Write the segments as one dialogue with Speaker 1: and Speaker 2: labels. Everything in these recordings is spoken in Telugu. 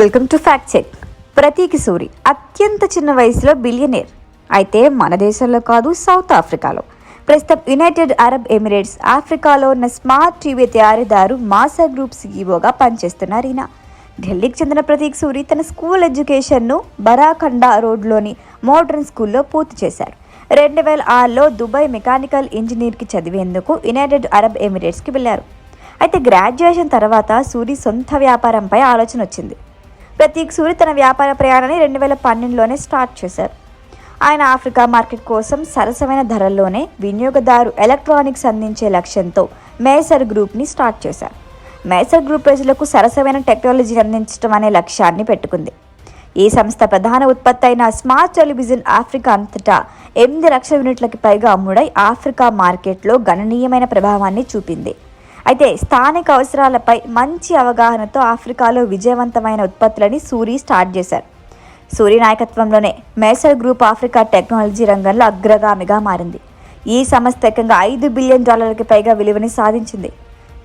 Speaker 1: వెల్కమ్ టు ఫ్యాక్ట్ చెక్ ప్రతీకి సూరి అత్యంత చిన్న వయసులో బిలియనేర్ అయితే మన దేశంలో కాదు సౌత్ ఆఫ్రికాలో ప్రస్తుతం యునైటెడ్ అరబ్ ఎమిరేట్స్ ఆఫ్రికాలో ఉన్న స్మార్ట్ టీవీ తయారీదారు మాసా గ్రూప్ సీఈఓగా పనిచేస్తున్నారు ఈయన. ఢిల్లీకి చెందిన ప్రతీక్ సూరి తన స్కూల్ ఎడ్యుకేషన్ను బరాఖండా రోడ్లోని మోడర్న్ స్కూల్లో పూర్తి చేశారు. రెండు వేల ఆరులో దుబాయ్ మెకానికల్ ఇంజనీర్కి చదివేందుకు యునైటెడ్ అరబ్ ఎమిరేట్స్కి వెళ్ళారు. అయితే గ్రాడ్యుయేషన్ తర్వాత సూరి సొంత వ్యాపారంపై ఆలోచన వచ్చింది. ప్రతీక్ సూరి తన వ్యాపార ప్రయాణాన్ని రెండు వేల పన్నెండులోనే స్టార్ట్ చేశారు. ఆయన ఆఫ్రికా మార్కెట్ కోసం సరసమైన ధరల్లోనే వినియోగదారు ఎలక్ట్రానిక్స్ అందించే లక్ష్యంతో మేసర్ గ్రూప్ని స్టార్ట్ చేశారు. మేసర్ గ్రూప్ ప్రజలకు సరసమైన టెక్నాలజీ అందించడం అనే లక్ష్యాన్ని పెట్టుకుంది. ఈ సంస్థ ప్రధాన ఉత్పత్తి అయిన స్మార్ట్ టెలివిజన్ ఆఫ్రికా అంతటా ఎనిమిది లక్షల యూనిట్లకి పైగా అమ్ముడై ఆఫ్రికా మార్కెట్లో గణనీయమైన ప్రభావాన్ని చూపింది. అయితే స్థానిక అవసరాలపై మంచి అవగాహనతో ఆఫ్రికాలో విజయవంతమైన ఉత్పత్తులని సూరి స్టార్ట్ చేశారు. సూరి నాయకత్వంలోనే మేసర్ గ్రూప్ ఆఫ్రికా టెక్నాలజీ రంగంలో అగ్రగామిగా మారింది. ఈ సంస్థ ఏకంగా ఐదు బిలియన్ డాలర్లకి పైగా విలువని సాధించింది.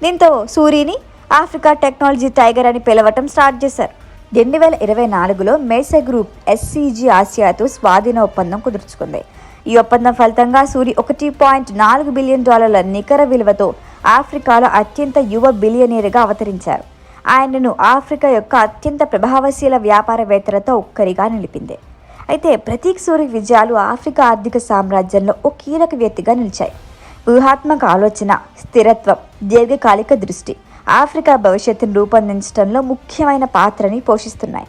Speaker 1: దీంతో సూరిని ఆఫ్రికా టెక్నాలజీ టైగర్ అని పిలవటం స్టార్ట్ చేశారు. రెండు వేల ఇరవై నాలుగులో మేసర్ గ్రూప్ ఎస్సీజీ ఆసియాతో స్వాధీన ఒప్పందం కుదుర్చుకుంది. ఈ ఒప్పందం ఫలితంగా సూరి ఒకటి పాయింట్ నాలుగు బిలియన్ డాలర్ల నికర విలువతో ఆఫ్రికాలో అత్యంత యువ బిలియనీర్గా అవతరించారు. ఆయనను ఆఫ్రికా యొక్క అత్యంత ప్రభావశీల వ్యాపారవేత్తలతో ఒక్కరిగా నిలిపింది. అయితే ప్రతీక్ సూరి విజయాలు ఆఫ్రికా ఆర్థిక సామ్రాజ్యంలో ఓ కీలక వ్యక్తిగా నిలిచాయి. వ్యూహాత్మక ఆలోచన స్థిరత్వం దీర్ఘకాలిక దృష్టి ఆఫ్రికా భవిష్యత్తును రూపొందించడంలో ముఖ్యమైన పాత్రని పోషిస్తున్నాయి.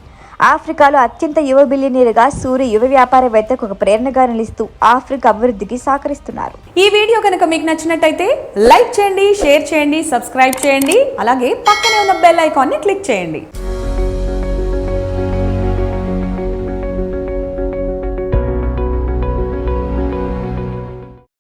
Speaker 1: ఆఫ్రికాలో అత్యంత యువ బిలియనీరుగా సూరి యువ వ్యాపారవేత్తకు ఒక ప్రేరణగా నిలుస్తూ ఆఫ్రికా అభివృద్ధికి సహకరిస్తున్నారు.
Speaker 2: ఈ వీడియో కనుక మీకు నచ్చినట్టయితే లైక్ చేయండి షేర్ చేయండి సబ్స్క్రైబ్ చేయండి అలాగే పక్కనే ఉన్న బెల్ ఐకాన్ని క్లిక్ చేయండి.